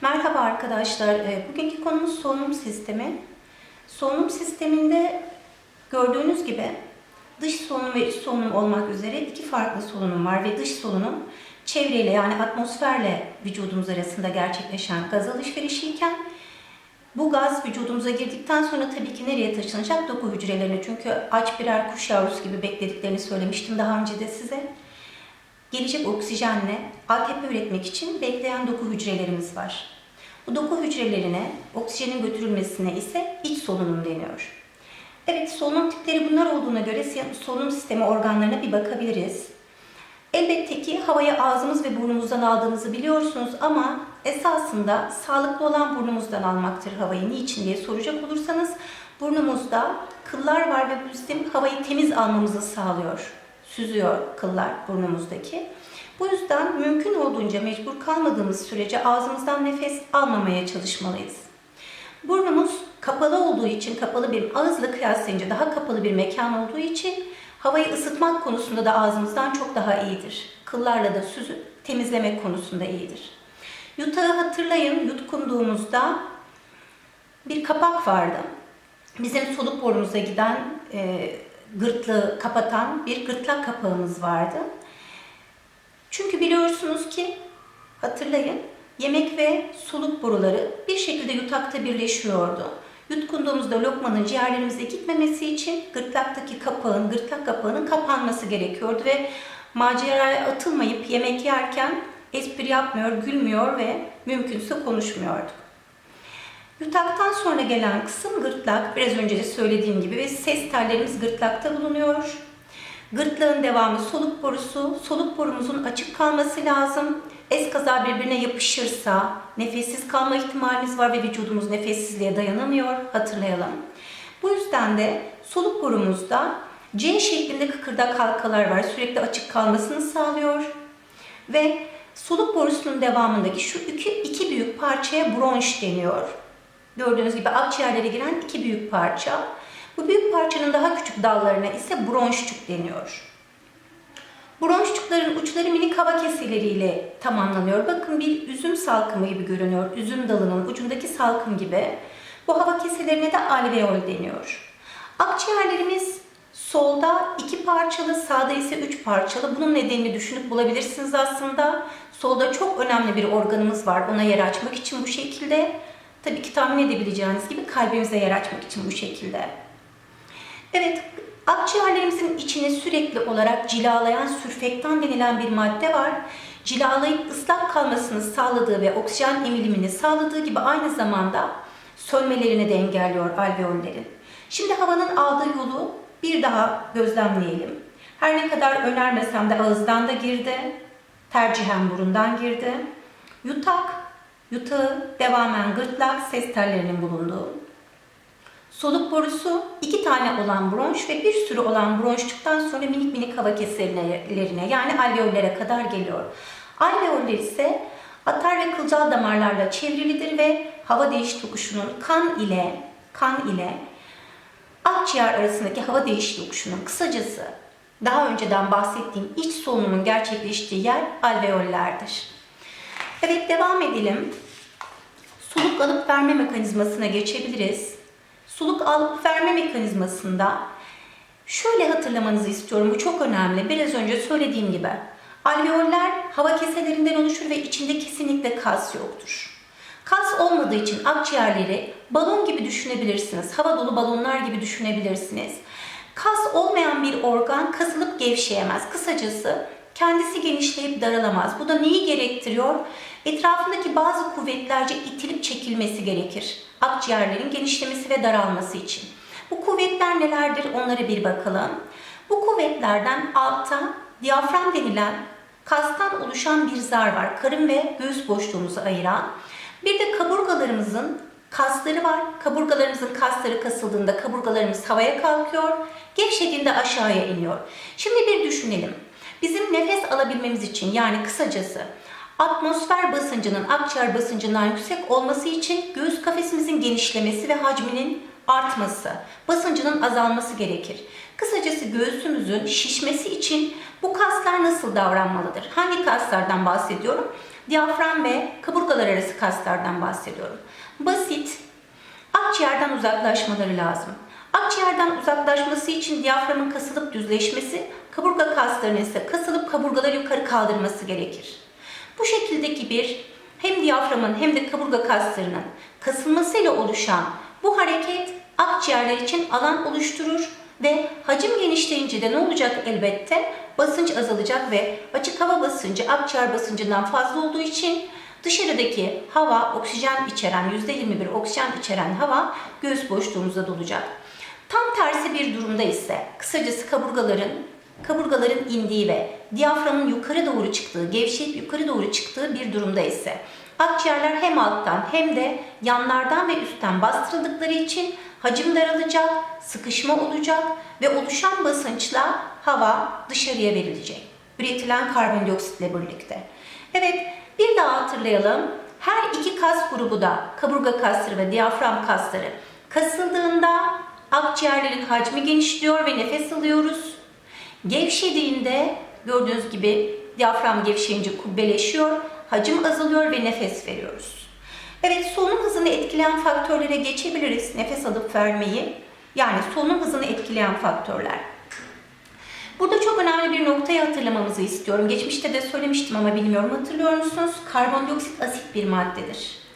Merhaba arkadaşlar. Ee, Bugünkü konumuz solunum sistemi. Solunum sisteminde gördüğünüz gibi dış solunum ve iç solunum olmak üzere iki farklı solunum var ve dış solunum çevreyle yani atmosferle vücudumuz arasında gerçekleşen gaz alışverişiyken bu gaz vücudumuza girdikten sonra tabii ki nereye taşınacak? Doku hücrelerine. Çünkü aç birer kuş yavrusu gibi beklediklerini söylemiştim daha önce de size. Gelecek oksijenle ATP üretmek için bekleyen doku hücrelerimiz var. Bu doku hücrelerine oksijenin götürülmesine ise iç solunum deniyor. Evet, solunum tipleri bunlar olduğuna göre solunum sistemi organlarına bir bakabiliriz. Elbette ki havayı ağzımız ve burnumuzdan aldığımızı biliyorsunuz ama esasında sağlıklı olan burnumuzdan almaktır havayı. Niçin diye soracak olursanız burnumuzda kıllar var ve bu bizim havayı temiz almamızı sağlıyor. Süzüyor kıllar burnumuzdaki. Bu yüzden mümkün olduğunca mecbur kalmadığımız sürece ağzımızdan nefes almamaya çalışmalıyız. Burnumuz kapalı olduğu için, kapalı bir ağızla kıyaslayınca daha kapalı bir mekan olduğu için havayı ısıtmak konusunda da ağzımızdan çok daha iyidir. Kıllarla da süzüp temizlemek konusunda iyidir. Yutağı hatırlayın, yutkunduğumuzda bir kapak vardı. Bizim soluk borumuza giden e, gırtlığı kapatan bir gırtlak kapağımız vardı. Çünkü biliyorsunuz ki hatırlayın yemek ve soluk boruları bir şekilde yutakta birleşiyordu. Yutkunduğumuzda lokmanın ciğerlerimize gitmemesi için gırtlaktaki kapağın, gırtlak kapağının kapanması gerekiyordu ve maceraya atılmayıp yemek yerken espri yapmıyor, gülmüyor ve mümkünse konuşmuyorduk. Yutaktan sonra gelen kısım gırtlak. Biraz önce de söylediğim gibi ve ses tellerimiz gırtlakta bulunuyor. Gırtlağın devamı soluk borusu. Soluk borumuzun açık kalması lazım. Eskaza birbirine yapışırsa nefessiz kalma ihtimalimiz var ve vücudumuz nefessizliğe dayanamıyor. Hatırlayalım. Bu yüzden de soluk borumuzda C şeklinde kıkırdak halkalar var. Sürekli açık kalmasını sağlıyor. Ve soluk borusunun devamındaki şu iki, iki büyük parçaya bronş deniyor. Gördüğünüz gibi akciğerlere giren iki büyük parça. Bu büyük parçanın daha küçük dallarına ise bronşçuk deniyor. Bronşçukların uçları minik hava kesileriyle tamamlanıyor. Bakın bir üzüm salkımı gibi görünüyor. Üzüm dalının ucundaki salkım gibi. Bu hava keselerine de alveol deniyor. Akciğerlerimiz solda iki parçalı, sağda ise üç parçalı. Bunun nedenini düşünüp bulabilirsiniz aslında. Solda çok önemli bir organımız var. Ona yer açmak için bu şekilde. Tabii ki tahmin edebileceğiniz gibi kalbimize yer açmak için bu şekilde. Evet, akciğerlerimizin içine sürekli olarak cilalayan sürfektan denilen bir madde var. Cilalayıp ıslak kalmasını sağladığı ve oksijen emilimini sağladığı gibi aynı zamanda sönmelerini de engelliyor alveollerin. Şimdi havanın aldığı yolu bir daha gözlemleyelim. Her ne kadar önermesem de ağızdan da girdi, tercihen burundan girdi. Yutak, yutağı, devamen gırtlak, ses tellerinin bulunduğu. Soluk borusu iki tane olan bronş ve bir sürü olan bronşçuktan sonra minik minik hava keserlerine yani alveollere kadar geliyor. Alveoller ise atar ve kılcal damarlarla çevrilidir ve hava değiş tokuşunun kan ile kan ile akciğer arasındaki hava değiş tokuşunun kısacası daha önceden bahsettiğim iç solunumun gerçekleştiği yer alveollerdir. Evet devam edelim. Soluk alıp verme mekanizmasına geçebiliriz. Soluk alıp verme mekanizmasında şöyle hatırlamanızı istiyorum. Bu çok önemli. Biraz önce söylediğim gibi. Alveoller hava keselerinden oluşur ve içinde kesinlikle kas yoktur. Kas olmadığı için akciğerleri balon gibi düşünebilirsiniz. Hava dolu balonlar gibi düşünebilirsiniz. Kas olmayan bir organ kasılıp gevşeyemez. Kısacası kendisi genişleyip daralamaz. Bu da neyi gerektiriyor? Etrafındaki bazı kuvvetlerce itilip çekilmesi gerekir. Akciğerlerin genişlemesi ve daralması için. Bu kuvvetler nelerdir onlara bir bakalım. Bu kuvvetlerden altta diyafram denilen kastan oluşan bir zar var. Karın ve göğüs boşluğumuzu ayıran. Bir de kaburgalarımızın kasları var. Kaburgalarımızın kasları kasıldığında kaburgalarımız havaya kalkıyor. Gevşediğinde aşağıya iniyor. Şimdi bir düşünelim. Bizim nefes alabilmemiz için yani kısacası atmosfer basıncının akciğer basıncından yüksek olması için göğüs kafesimizin genişlemesi ve hacminin artması, basıncının azalması gerekir. Kısacası göğsümüzün şişmesi için bu kaslar nasıl davranmalıdır? Hangi kaslardan bahsediyorum? diyafram ve kaburgalar arası kaslardan bahsediyorum. Basit, akciğerden uzaklaşmaları lazım. Akciğerden uzaklaşması için diyaframın kasılıp düzleşmesi, kaburga kaslarının ise kasılıp kaburgaları yukarı kaldırması gerekir. Bu şekildeki bir hem diyaframın hem de kaburga kaslarının kasılmasıyla oluşan bu hareket akciğerler için alan oluşturur ve hacim genişleyince de ne olacak elbette? Basınç azalacak ve açık hava basıncı akciğer basıncından fazla olduğu için dışarıdaki hava oksijen içeren %21 oksijen içeren hava göğüs boşluğumuza dolacak. Tam tersi bir durumda ise kısacası kaburgaların kaburgaların indiği ve diyaframın yukarı doğru çıktığı, gevşeyip yukarı doğru çıktığı bir durumda ise akciğerler hem alttan hem de yanlardan ve üstten bastırıldıkları için hacim daralacak, sıkışma olacak ve oluşan basınçla hava dışarıya verilecek. Üretilen karbondioksitle birlikte. Evet, bir daha hatırlayalım. Her iki kas grubu da kaburga kasları ve diyafram kasları kasıldığında akciğerlerin hacmi genişliyor ve nefes alıyoruz. Gevşediğinde gördüğünüz gibi diyafram gevşeyince kubbeleşiyor, hacim azalıyor ve nefes veriyoruz. Evet solunum hızını etkileyen faktörlere geçebiliriz nefes alıp vermeyi. Yani solunum hızını etkileyen faktörler. Burada çok önemli bir noktayı hatırlamamızı istiyorum. Geçmişte de söylemiştim ama bilmiyorum hatırlıyor musunuz? Karbondioksit asit bir maddedir.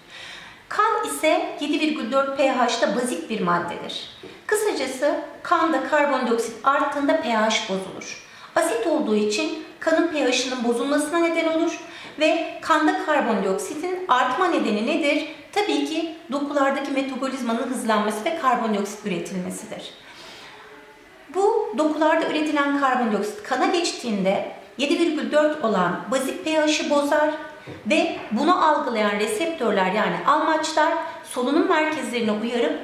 Kan ise 7,4 pH'da bazik bir maddedir. Kısacası kanda karbondioksit arttığında pH bozulur. Asit olduğu için kanın pH'ının bozulmasına neden olur ve kanda karbondioksitin artma nedeni nedir? Tabii ki dokulardaki metabolizmanın hızlanması ve karbondioksit üretilmesidir. Bu dokularda üretilen karbondioksit kana geçtiğinde 7,4 olan bazik pH'ı bozar ve bunu algılayan reseptörler yani almaçlar solunum merkezlerine uyarıp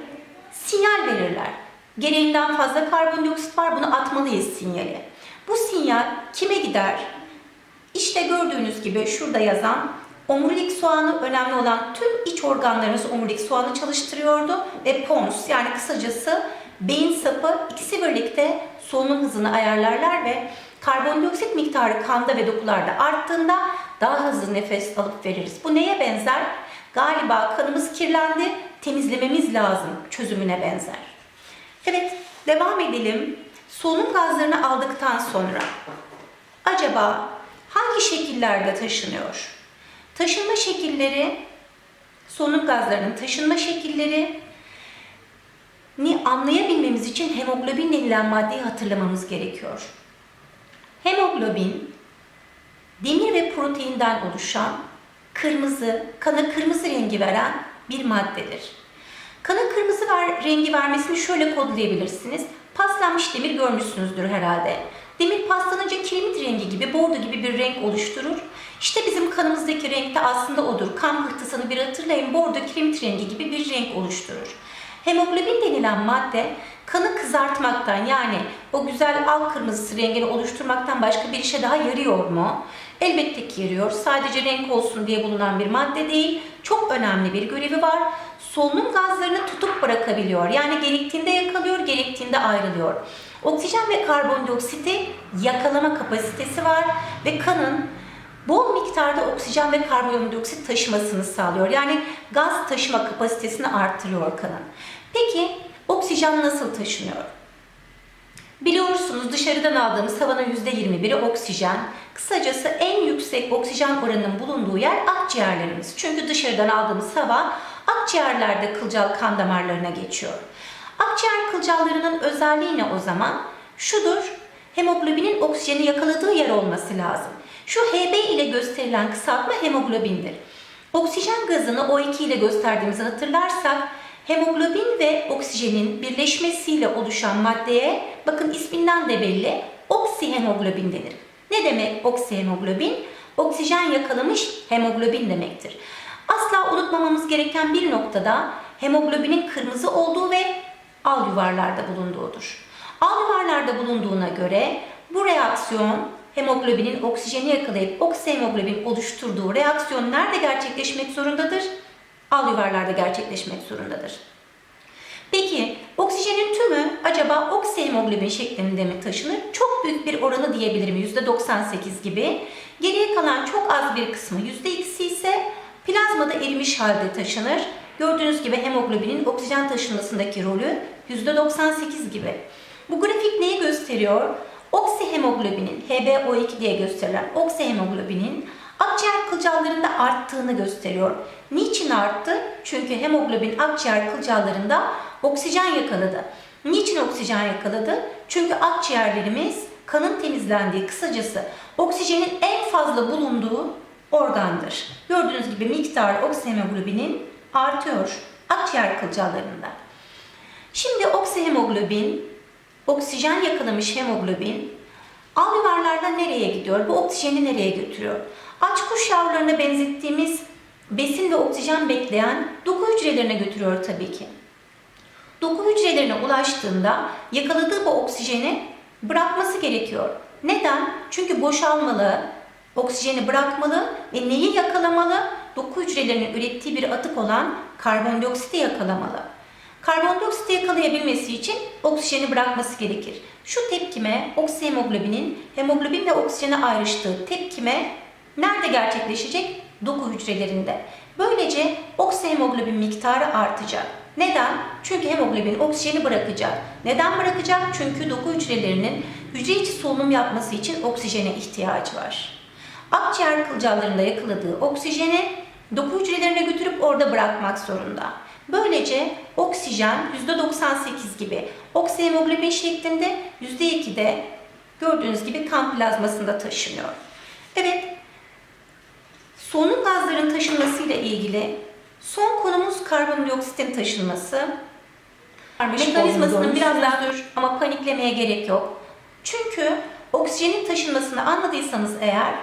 sinyal verirler. Gereğinden fazla karbondioksit var bunu atmalıyız sinyali. Bu sinyal kime gider? İşte gördüğünüz gibi şurada yazan omurilik soğanı önemli olan tüm iç organlarınız omurilik soğanı çalıştırıyordu ve pons yani kısacası beyin sapı ikisi birlikte solunum hızını ayarlarlar ve karbondioksit miktarı kanda ve dokularda arttığında daha hızlı nefes alıp veririz. Bu neye benzer? Galiba kanımız kirlendi, temizlememiz lazım çözümüne benzer. Evet, devam edelim. Solunum gazlarını aldıktan sonra acaba hangi şekillerde taşınıyor? Taşınma şekilleri, solunum gazlarının taşınma şekilleri ni anlayabilmemiz için hemoglobin denilen maddeyi hatırlamamız gerekiyor. Hemoglobin demir ve proteinden oluşan kırmızı, kana kırmızı rengi veren bir maddedir. Kana kırmızı ver, rengi vermesini şöyle kodlayabilirsiniz. Paslanmış demir görmüşsünüzdür herhalde. Demir paslanınca kiremit rengi gibi, bordo gibi bir renk oluşturur. İşte bizim kanımızdaki renk de aslında odur. Kan pıhtısını bir hatırlayın, bordo kiremit rengi gibi bir renk oluşturur. Hemoglobin denilen madde kanı kızartmaktan yani o güzel al kırmızısı rengini oluşturmaktan başka bir işe daha yarıyor mu? Elbette ki yarıyor. Sadece renk olsun diye bulunan bir madde değil. Çok önemli bir görevi var. Solunum gazlarını tutup bırakabiliyor. Yani gerektiğinde yakalıyor, gerektiğinde ayrılıyor. Oksijen ve karbondioksiti yakalama kapasitesi var ve kanın bol miktarda oksijen ve karbondioksit taşımasını sağlıyor. Yani gaz taşıma kapasitesini arttırıyor kanın. Peki oksijen nasıl taşınıyor? Biliyorsunuz dışarıdan aldığımız havanın %21'i oksijen. Kısacası en yüksek oksijen oranının bulunduğu yer akciğerlerimiz. Çünkü dışarıdan aldığımız hava akciğerlerde kılcal kan damarlarına geçiyor. Akciğer kılcallarının özelliği ne o zaman? Şudur, hemoglobinin oksijeni yakaladığı yer olması lazım. Şu Hb ile gösterilen kısaltma hemoglobindir. Oksijen gazını O2 ile gösterdiğimizi hatırlarsak hemoglobin ve oksijenin birleşmesiyle oluşan maddeye bakın isminden de belli oksihemoglobin denir. Ne demek oksihemoglobin? Oksijen yakalamış hemoglobin demektir. Asla unutmamamız gereken bir noktada hemoglobinin kırmızı olduğu ve al yuvarlarda bulunduğudur. Al yuvarlarda bulunduğuna göre bu reaksiyon hemoglobinin oksijeni yakalayıp oksihemoglobin oluşturduğu reaksiyon nerede gerçekleşmek zorundadır? Al yuvarlarda gerçekleşmek zorundadır. Peki oksijenin tümü acaba oksihemoglobin şeklinde mi taşınır? Çok büyük bir oranı diyebilirim %98 gibi. Geriye kalan çok az bir kısmı %x'i ise plazmada erimiş halde taşınır. Gördüğünüz gibi hemoglobinin oksijen taşınmasındaki rolü %98 gibi. Bu grafik neyi gösteriyor? Oksihemoglobinin, HbO2 diye gösterilen oksihemoglobinin akciğer kılcallarında arttığını gösteriyor. Niçin arttı? Çünkü hemoglobin akciğer kılcallarında oksijen yakaladı. Niçin oksijen yakaladı? Çünkü akciğerlerimiz kanın temizlendiği kısacası oksijenin en fazla bulunduğu organdır. Gördüğünüz gibi miktar oksihemoglobinin artıyor akciğer kılcallarında. Şimdi oksihemoglobin, oksijen yakalamış hemoglobin alveolarlarla nereye gidiyor? Bu oksijeni nereye götürüyor? Aç kuş yavrularına benzettiğimiz besin ve oksijen bekleyen doku hücrelerine götürüyor tabii ki. Doku hücrelerine ulaştığında yakaladığı bu oksijeni bırakması gerekiyor. Neden? Çünkü boşalmalı, oksijeni bırakmalı ve neyi yakalamalı? Doku hücrelerinin ürettiği bir atık olan karbondioksiti yakalamalı. Karbondioksiti yakalayabilmesi için oksijeni bırakması gerekir. Şu tepkime oksihemoglobinin hemoglobin ve oksijene ayrıştığı tepkime nerede gerçekleşecek? Doku hücrelerinde. Böylece oksihemoglobin miktarı artacak. Neden? Çünkü hemoglobin oksijeni bırakacak. Neden bırakacak? Çünkü doku hücrelerinin hücre içi solunum yapması için oksijene ihtiyacı var. Akciğer kılcallarında yakaladığı oksijeni doku hücrelerine götürüp orada bırakmak zorunda. Böylece oksijen %98 gibi oksihemoglobin şeklinde %2'de gördüğünüz gibi kan plazmasında taşınıyor. Evet, solunum gazların taşınmasıyla ilgili son konumuz karbondioksitin taşınması. Mekanizmasını biraz daha dur ama paniklemeye gerek yok. Çünkü oksijenin taşınmasını anladıysanız eğer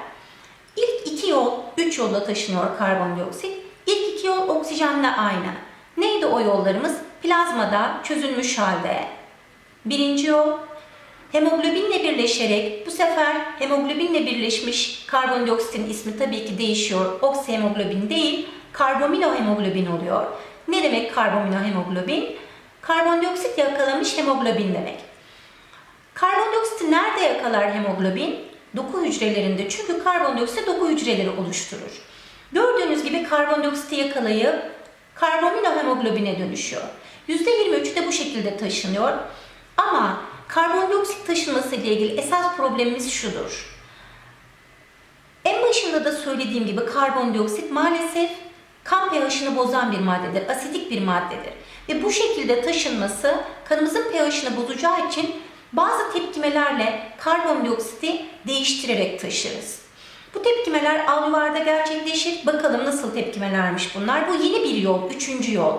ilk iki yol, üç yolla taşınıyor karbondioksit. İlk iki yol oksijenle aynı. Neydi o yollarımız? Plazmada çözülmüş halde. Birinci yol hemoglobinle birleşerek bu sefer hemoglobinle birleşmiş karbondioksitin ismi tabii ki değişiyor. Oksihemoglobin değil, karbaminohemoglobin oluyor. Ne demek karbaminohemoglobin? Karbondioksit yakalamış hemoglobin demek. Karbondioksiti nerede yakalar hemoglobin? Doku hücrelerinde. Çünkü karbondioksit doku hücreleri oluşturur. Gördüğünüz gibi karbondioksiti yakalayıp karbaminohemoglobine dönüşüyor. %23'ü de bu şekilde taşınıyor. Ama karbondioksit taşınması ile ilgili esas problemimiz şudur. En başında da söylediğim gibi karbondioksit maalesef kan pH'ını bozan bir maddedir, asidik bir maddedir. Ve bu şekilde taşınması kanımızın pH'ını bozacağı için bazı tepkimelerle karbondioksiti değiştirerek taşırız. Bu tepkimeler alveolarda gerçekleşir. Bakalım nasıl tepkimelermiş bunlar. Bu yeni bir yol, üçüncü yol.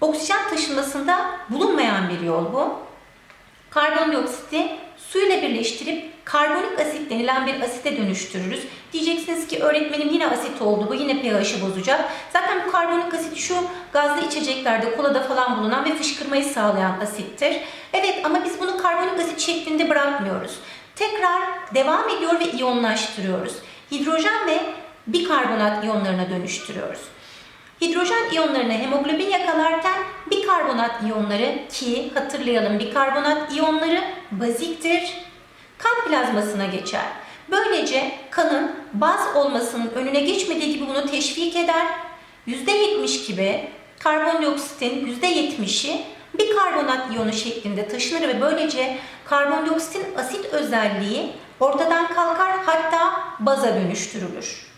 Oksijen taşınmasında bulunmayan bir yol bu. Karbondioksiti suyla birleştirip karbonik asit denilen bir asite dönüştürürüz. Diyeceksiniz ki öğretmenim yine asit oldu bu yine pH'i bozacak. Zaten bu karbonik asit şu gazlı içeceklerde kolada falan bulunan ve fışkırmayı sağlayan asittir. Evet ama biz bunu karbonik asit şeklinde bırakmıyoruz. Tekrar devam ediyor ve iyonlaştırıyoruz. Hidrojen ve bikarbonat iyonlarına dönüştürüyoruz. Hidrojen iyonlarını hemoglobin yakalarken bikarbonat iyonları ki hatırlayalım bikarbonat iyonları baziktir. Kan plazmasına geçer. Böylece kanın baz olmasının önüne geçmediği gibi bunu teşvik eder. %70 gibi karbondioksitin %70'i bikarbonat iyonu şeklinde taşınır ve böylece karbondioksitin asit özelliği ortadan kalkar hatta baza dönüştürülür.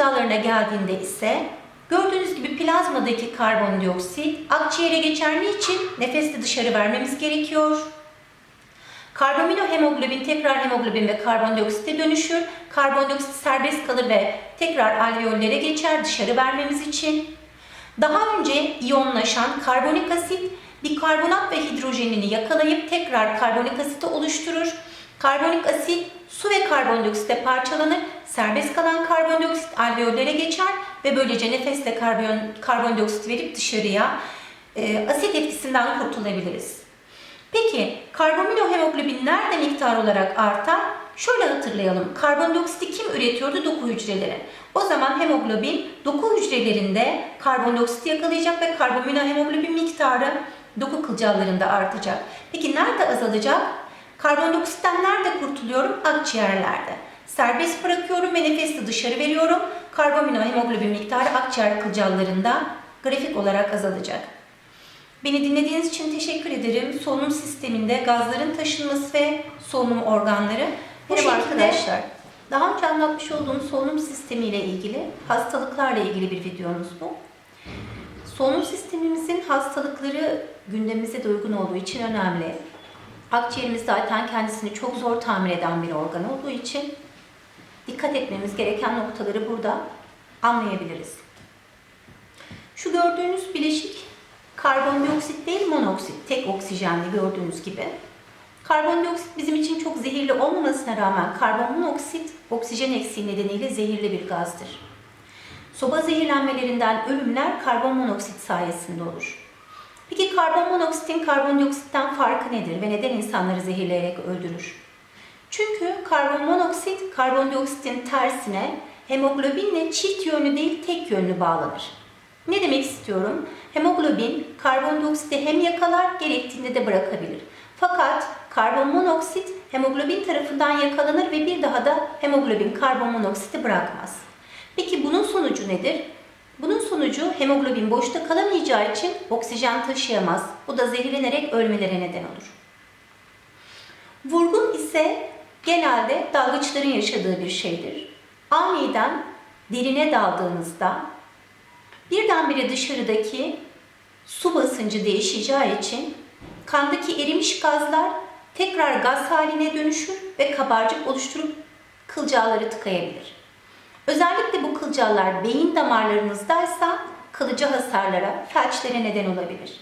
Kılcallarına geldiğinde ise gördüğünüz gibi plazmadaki karbondioksit akciğere geçer niçin? Nefesle dışarı vermemiz gerekiyor. Karbaminohemoglobin tekrar hemoglobin ve karbondioksite dönüşür. Karbondioksit serbest kalır ve tekrar alveollere geçer dışarı vermemiz için. Daha önce iyonlaşan karbonik asit bikarbonat ve hidrojenini yakalayıp tekrar karbonik asiti oluşturur. Karbonik asit su ve karbondioksite parçalanır. Serbest kalan karbondioksit alveollere geçer ve böylece nefesle karbon, karbondioksit verip dışarıya e, asit etkisinden kurtulabiliriz. Peki karbaminohemoglobin nerede miktar olarak artar? Şöyle hatırlayalım. Karbondioksiti kim üretiyordu? Doku hücreleri. O zaman hemoglobin doku hücrelerinde karbondioksit yakalayacak ve karbaminohemoglobin miktarı doku kılcallarında artacak. Peki nerede azalacak? Karbondioksitten nerede kurtuluyorum? Akciğerlerde. Serbest bırakıyorum ve nefesle dışarı veriyorum. Karbaminohemoglobin miktarı akciğer kılcallarında grafik olarak azalacak. Beni dinlediğiniz için teşekkür ederim. Solunum sisteminde gazların taşınması ve solunum organları. Bu Merhaba şekilde arkadaşlar. Daha önce anlatmış olduğum solunum sistemiyle ilgili, hastalıklarla ilgili bir videomuz bu. Solunum sistemimizin hastalıkları gündemimize de uygun olduğu için önemli. Akciğerimiz zaten kendisini çok zor tamir eden bir organ olduğu için dikkat etmemiz gereken noktaları burada anlayabiliriz. Şu gördüğünüz bileşik karbondioksit değil monoksit, tek oksijenli gördüğünüz gibi. Karbondioksit bizim için çok zehirli olmamasına rağmen karbonmonoksit oksijen eksiği nedeniyle zehirli bir gazdır. Soba zehirlenmelerinden ölümler karbonmonoksit sayesinde olur. Peki karbonmonoksitin karbondioksitten farkı nedir ve neden insanları zehirleyerek öldürür? Çünkü karbonmonoksit karbondioksitin tersine hemoglobinle çift yönlü değil tek yönlü bağlanır. Ne demek istiyorum? Hemoglobin karbondioksiti hem yakalar gerektiğinde de bırakabilir. Fakat karbonmonoksit hemoglobin tarafından yakalanır ve bir daha da hemoglobin karbonmonoksiti bırakmaz. Peki bunun sonucu nedir? Bunun sonucu hemoglobin boşta kalamayacağı için oksijen taşıyamaz. Bu da zehirlenerek ölmelere neden olur. Vurgun ise genelde dalgıçların yaşadığı bir şeydir. Aniden derine daldığınızda birdenbire dışarıdaki su basıncı değişeceği için kandaki erimiş gazlar tekrar gaz haline dönüşür ve kabarcık oluşturup kılcalları tıkayabilir. Özellikle bu kılcallar beyin damarlarınızdaysa kalıcı hasarlara, felçlere neden olabilir.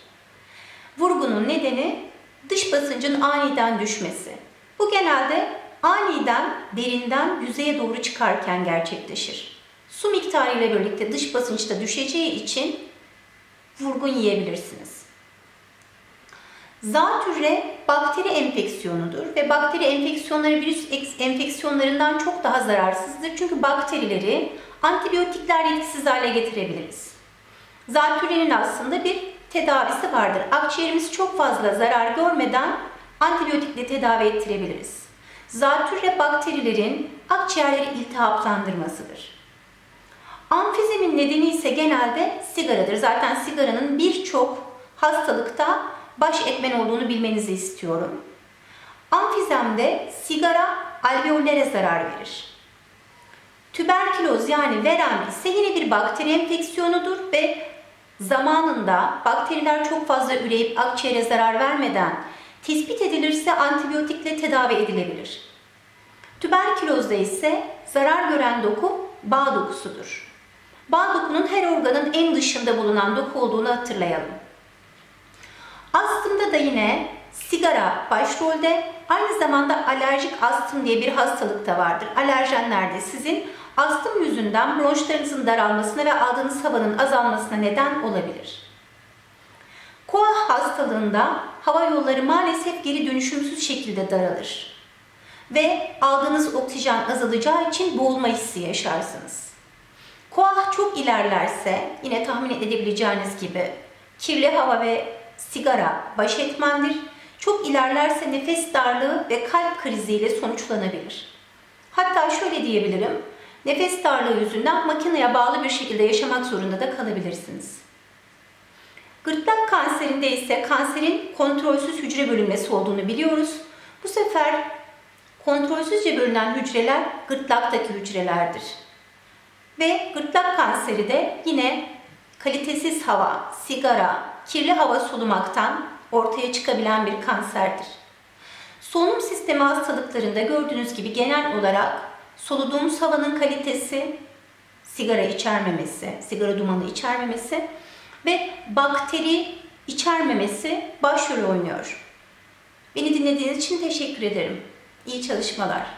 Vurgunun nedeni dış basıncın aniden düşmesi. Bu genelde aniden derinden yüzeye doğru çıkarken gerçekleşir. Su miktarı ile birlikte dış basınçta düşeceği için vurgun yiyebilirsiniz. Zatürre bakteri enfeksiyonudur ve bakteri enfeksiyonları virüs enfeksiyonlarından çok daha zararsızdır. Çünkü bakterileri antibiyotiklerle etkisiz hale getirebiliriz. Zatürrenin aslında bir tedavisi vardır. Akciğerimiz çok fazla zarar görmeden antibiyotikle tedavi ettirebiliriz. Zatürre bakterilerin akciğerleri iltihaplandırmasıdır. Amfizemin nedeni ise genelde sigaradır. Zaten sigaranın birçok hastalıkta baş etmen olduğunu bilmenizi istiyorum. Amfizemde sigara alveollere zarar verir. Tüberküloz yani verem ise yine bir bakteri enfeksiyonudur ve zamanında bakteriler çok fazla üreyip akciğere zarar vermeden tespit edilirse antibiyotikle tedavi edilebilir. Tüberkülozda ise zarar gören doku bağ dokusudur. Bağ dokunun her organın en dışında bulunan doku olduğunu hatırlayalım. Astımda da yine sigara başrolde. Aynı zamanda alerjik astım diye bir hastalık da vardır. Alerjenler de sizin astım yüzünden bronşlarınızın daralmasına ve aldığınız havanın azalmasına neden olabilir. Koa hastalığında hava yolları maalesef geri dönüşümsüz şekilde daralır. Ve aldığınız oksijen azalacağı için boğulma hissi yaşarsınız. Koah çok ilerlerse yine tahmin edebileceğiniz gibi kirli hava ve sigara baş etmendir. Çok ilerlerse nefes darlığı ve kalp kriziyle sonuçlanabilir. Hatta şöyle diyebilirim, nefes darlığı yüzünden makineye bağlı bir şekilde yaşamak zorunda da kalabilirsiniz. Gırtlak kanserinde ise kanserin kontrolsüz hücre bölünmesi olduğunu biliyoruz. Bu sefer kontrolsüzce bölünen hücreler gırtlaktaki hücrelerdir. Ve gırtlak kanseri de yine kalitesiz hava, sigara, kirli hava solumaktan ortaya çıkabilen bir kanserdir. Solunum sistemi hastalıklarında gördüğünüz gibi genel olarak soluduğumuz havanın kalitesi, sigara içermemesi, sigara dumanı içermemesi ve bakteri içermemesi başrol oynuyor. Beni dinlediğiniz için teşekkür ederim. İyi çalışmalar.